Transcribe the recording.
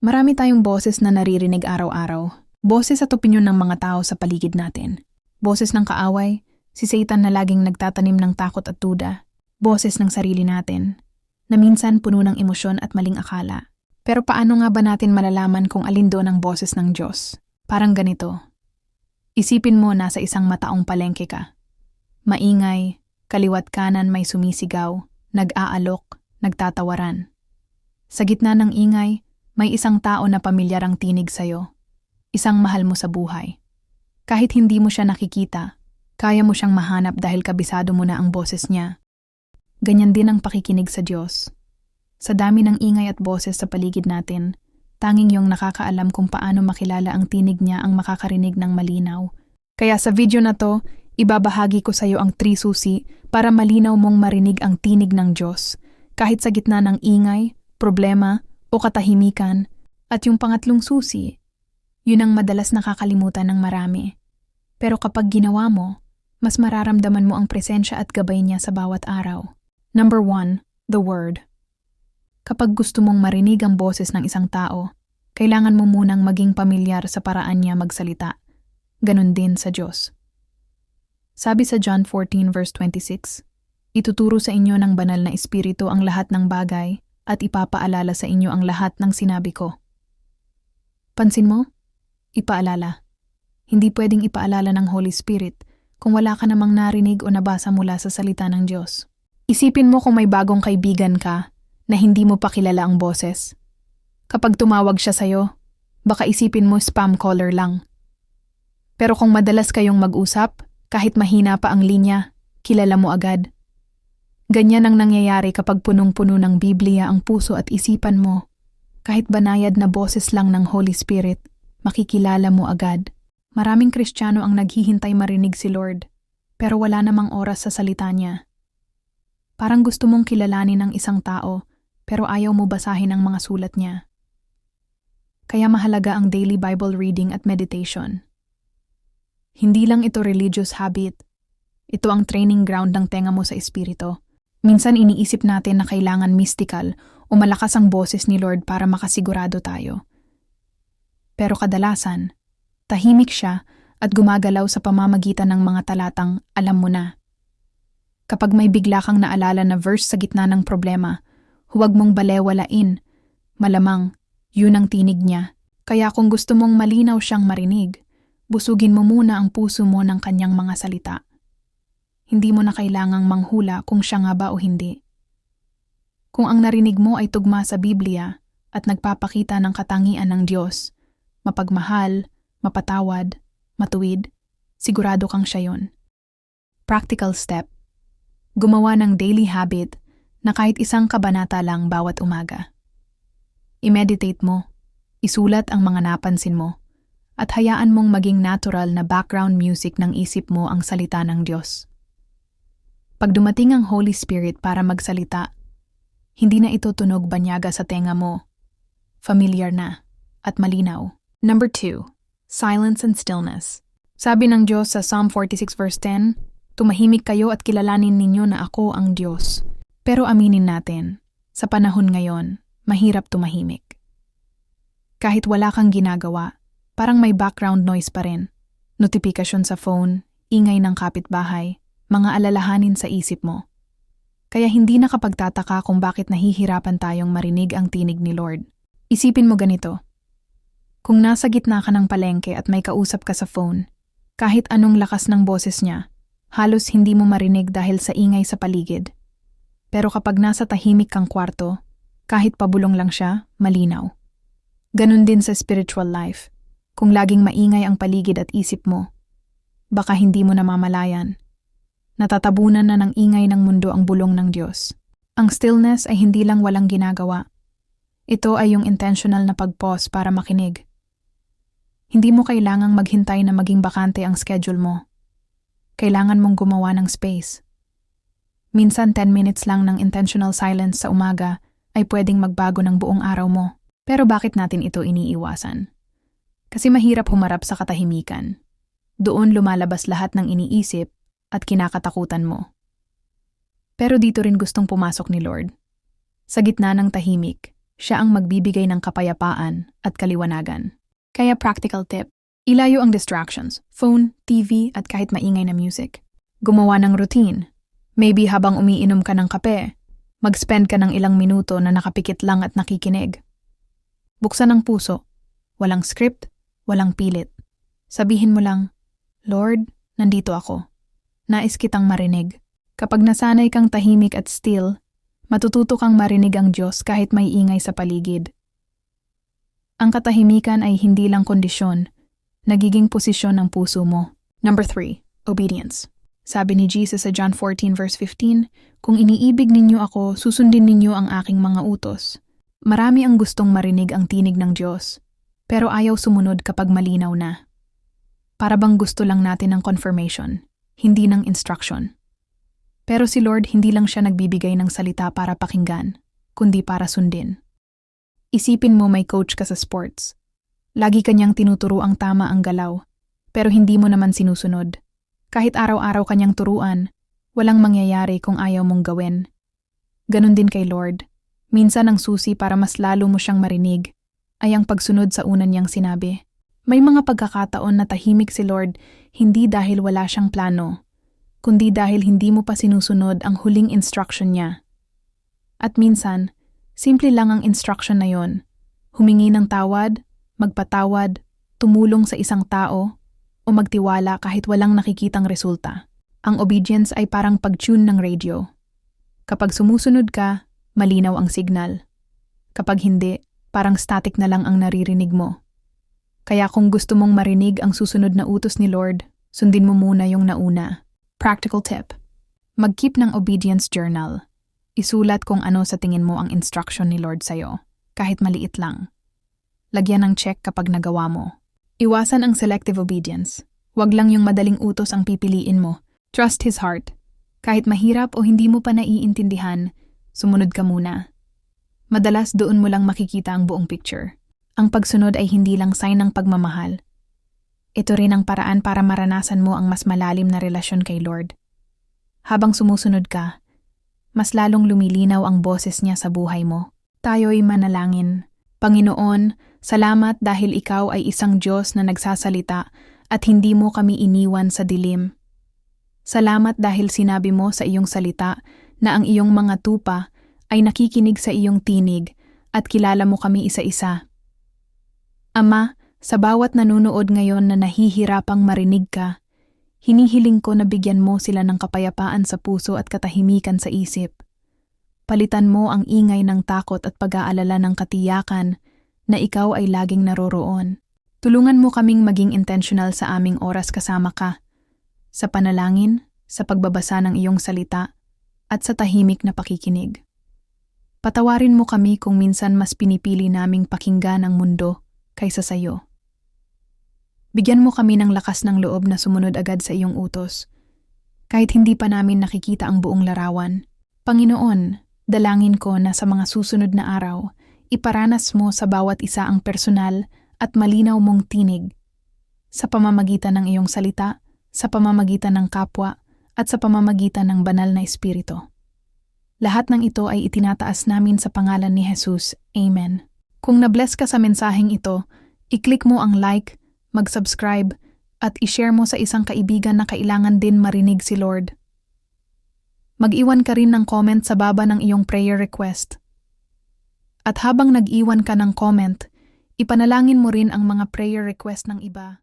Marami tayong boses na naririnig araw-araw. Boses at opinyon ng mga tao sa paligid natin. Boses ng kaaway, si Satan na laging nagtatanim ng takot at duda. Boses ng sarili natin, na minsan puno ng emosyon at maling akala. Pero paano nga ba natin malalaman kung alin doon ang boses ng Diyos? Parang ganito. Isipin mo nasa isang mataong palengke ka. Maingay, kaliwat kanan may sumisigaw, nag-aalok, nagtatawaran. Sa gitna ng ingay, may isang tao na pamilyar ang tinig sa'yo. Isang mahal mo sa buhay. Kahit hindi mo siya nakikita, kaya mo siyang mahanap dahil kabisado mo na ang boses niya. Ganyan din ang pakikinig sa Diyos. Sa dami ng ingay at boses sa paligid natin, tanging yung nakakaalam kung paano makilala ang tinig niya ang makakarinig ng malinaw. Kaya sa video na to, ibabahagi ko sa iyo ang trisusi para malinaw mong marinig ang tinig ng Diyos, kahit sa gitna ng ingay, problema, o katahimikan, at yung pangatlong susi, yun ang madalas nakakalimutan ng marami. Pero kapag ginawa mo, mas mararamdaman mo ang presensya at gabay niya sa bawat araw. Number 1. The Word. Kapag gusto mong marinig ang boses ng isang tao, kailangan mo munang maging pamilyar sa paraan niya magsalita. Ganon din sa Diyos. Sabi sa John 14 verse 26, Ituturo sa inyo ng banal na espiritu ang lahat ng bagay at ipapaalala sa inyo ang lahat ng sinabi ko. Pansin mo? Ipaalala. Hindi pwedeng ipaalala ng Holy Spirit kung wala ka namang narinig o nabasa mula sa salita ng Diyos. Isipin mo kung may bagong kaibigan ka na hindi mo pa kilala ang boses. Kapag tumawag siya sa'yo, baka isipin mo spam caller lang. Pero kung madalas kayong mag-usap, kahit mahina pa ang linya, kilala mo agad. Ganyan ang nangyayari kapag punong-puno ng Biblia ang puso at isipan mo. Kahit banayad na boses lang ng Holy Spirit, makikilala mo agad. Maraming Kristiyano ang naghihintay marinig si Lord, pero wala namang oras sa salita niya. Parang gusto mong kilalanin ng isang tao, pero ayaw mo basahin ang mga sulat niya. Kaya mahalaga ang daily Bible reading at meditation. Hindi lang ito religious habit. Ito ang training ground ng tenga mo sa espiritu Minsan iniisip natin na kailangan mystical o malakas ang boses ni Lord para makasigurado tayo. Pero kadalasan, tahimik siya at gumagalaw sa pamamagitan ng mga talatang alam mo na. Kapag may bigla kang naalala na verse sa gitna ng problema, huwag mong balewalain. Malamang, yun ang tinig niya. Kaya kung gusto mong malinaw siyang marinig, busugin mo muna ang puso mo ng kanyang mga salita hindi mo na kailangang manghula kung siya nga ba o hindi. Kung ang narinig mo ay tugma sa Biblia at nagpapakita ng katangian ng Diyos, mapagmahal, mapatawad, matuwid, sigurado kang siya yon. Practical step. Gumawa ng daily habit na kahit isang kabanata lang bawat umaga. I-meditate mo, isulat ang mga napansin mo, at hayaan mong maging natural na background music ng isip mo ang salita ng Diyos. Pag dumating ang Holy Spirit para magsalita, hindi na ito tunog banyaga sa tenga mo. Familiar na at malinaw. Number 2. Silence and stillness. Sabi ng Diyos sa Psalm 46 verse 10, Tumahimik kayo at kilalanin ninyo na ako ang Diyos. Pero aminin natin, sa panahon ngayon, mahirap tumahimik. Kahit wala kang ginagawa, parang may background noise pa rin. Notifikasyon sa phone, ingay ng kapitbahay, mga alalahanin sa isip mo. Kaya hindi nakapagtataka kung bakit nahihirapan tayong marinig ang tinig ni Lord. Isipin mo ganito. Kung nasa gitna ka ng palengke at may kausap ka sa phone, kahit anong lakas ng boses niya, halos hindi mo marinig dahil sa ingay sa paligid. Pero kapag nasa tahimik kang kwarto, kahit pabulong lang siya, malinaw. Ganon din sa spiritual life. Kung laging maingay ang paligid at isip mo, baka hindi mo namamalayan Natatabunan na ng ingay ng mundo ang bulong ng Diyos. Ang stillness ay hindi lang walang ginagawa. Ito ay yung intentional na pag-pause para makinig. Hindi mo kailangang maghintay na maging bakante ang schedule mo. Kailangan mong gumawa ng space. Minsan 10 minutes lang ng intentional silence sa umaga ay pwedeng magbago ng buong araw mo. Pero bakit natin ito iniiwasan? Kasi mahirap humarap sa katahimikan. Doon lumalabas lahat ng iniisip at kinakatakutan mo. Pero dito rin gustong pumasok ni Lord. Sa gitna ng tahimik, siya ang magbibigay ng kapayapaan at kaliwanagan. Kaya practical tip, ilayo ang distractions, phone, TV at kahit maingay na music. Gumawa ng routine. Maybe habang umiinom ka ng kape, mag-spend ka ng ilang minuto na nakapikit lang at nakikinig. Buksan ang puso. Walang script, walang pilit. Sabihin mo lang, Lord, nandito ako. Nais kitang marinig. Kapag nasanay kang tahimik at still, matututo kang marinig ang Diyos kahit may ingay sa paligid. Ang katahimikan ay hindi lang kondisyon, nagiging posisyon ng puso mo. Number 3. Obedience. Sabi ni Jesus sa John 14 verse 15, Kung iniibig ninyo ako, susundin ninyo ang aking mga utos. Marami ang gustong marinig ang tinig ng Diyos, pero ayaw sumunod kapag malinaw na. Para bang gusto lang natin ng confirmation, hindi ng instruction. Pero si Lord hindi lang siya nagbibigay ng salita para pakinggan, kundi para sundin. Isipin mo may coach ka sa sports. Lagi kanyang tinuturo ang tama ang galaw, pero hindi mo naman sinusunod. Kahit araw-araw kanyang turuan, walang mangyayari kung ayaw mong gawin. Ganon din kay Lord. Minsan ang susi para mas lalo mo siyang marinig ay ang pagsunod sa unan niyang sinabi. May mga pagkakataon na tahimik si Lord hindi dahil wala siyang plano, kundi dahil hindi mo pa sinusunod ang huling instruction niya. At minsan, simple lang ang instruction na yon. Humingi ng tawad, magpatawad, tumulong sa isang tao, o magtiwala kahit walang nakikitang resulta. Ang obedience ay parang pag-tune ng radio. Kapag sumusunod ka, malinaw ang signal. Kapag hindi, parang static na lang ang naririnig mo. Kaya kung gusto mong marinig ang susunod na utos ni Lord, sundin mo muna yung nauna. Practical tip. Mag-keep ng obedience journal. Isulat kung ano sa tingin mo ang instruction ni Lord sa'yo, kahit maliit lang. Lagyan ng check kapag nagawa mo. Iwasan ang selective obedience. Huwag lang yung madaling utos ang pipiliin mo. Trust His heart. Kahit mahirap o hindi mo pa naiintindihan, sumunod ka muna. Madalas doon mo lang makikita ang buong picture. Ang pagsunod ay hindi lang sign ng pagmamahal, ito rin ang paraan para maranasan mo ang mas malalim na relasyon kay Lord. Habang sumusunod ka, mas lalong lumilinaw ang boses niya sa buhay mo. Tayo'y manalangin. Panginoon, salamat dahil ikaw ay isang Diyos na nagsasalita at hindi mo kami iniwan sa dilim. Salamat dahil sinabi mo sa iyong salita na ang iyong mga tupa ay nakikinig sa iyong tinig at kilala mo kami isa-isa. Ama, sa bawat nanunood ngayon na nahihirapang marinig ka, hinihiling ko na bigyan mo sila ng kapayapaan sa puso at katahimikan sa isip. Palitan mo ang ingay ng takot at pag-aalala ng katiyakan na ikaw ay laging naroroon. Tulungan mo kaming maging intentional sa aming oras kasama ka, sa panalangin, sa pagbabasa ng iyong salita, at sa tahimik na pakikinig. Patawarin mo kami kung minsan mas pinipili naming pakinggan ang mundo kaysa sa iyo. Bigyan mo kami ng lakas ng loob na sumunod agad sa iyong utos. Kahit hindi pa namin nakikita ang buong larawan. Panginoon, dalangin ko na sa mga susunod na araw, iparanas mo sa bawat isa ang personal at malinaw mong tinig. Sa pamamagitan ng iyong salita, sa pamamagitan ng kapwa, at sa pamamagitan ng banal na espiritu. Lahat ng ito ay itinataas namin sa pangalan ni Jesus. Amen. Kung nabless ka sa mensaheng ito, i-click mo ang like, mag-subscribe, at i-share mo sa isang kaibigan na kailangan din marinig si Lord. Mag-iwan ka rin ng comment sa baba ng iyong prayer request. At habang nag-iwan ka ng comment, ipanalangin mo rin ang mga prayer request ng iba.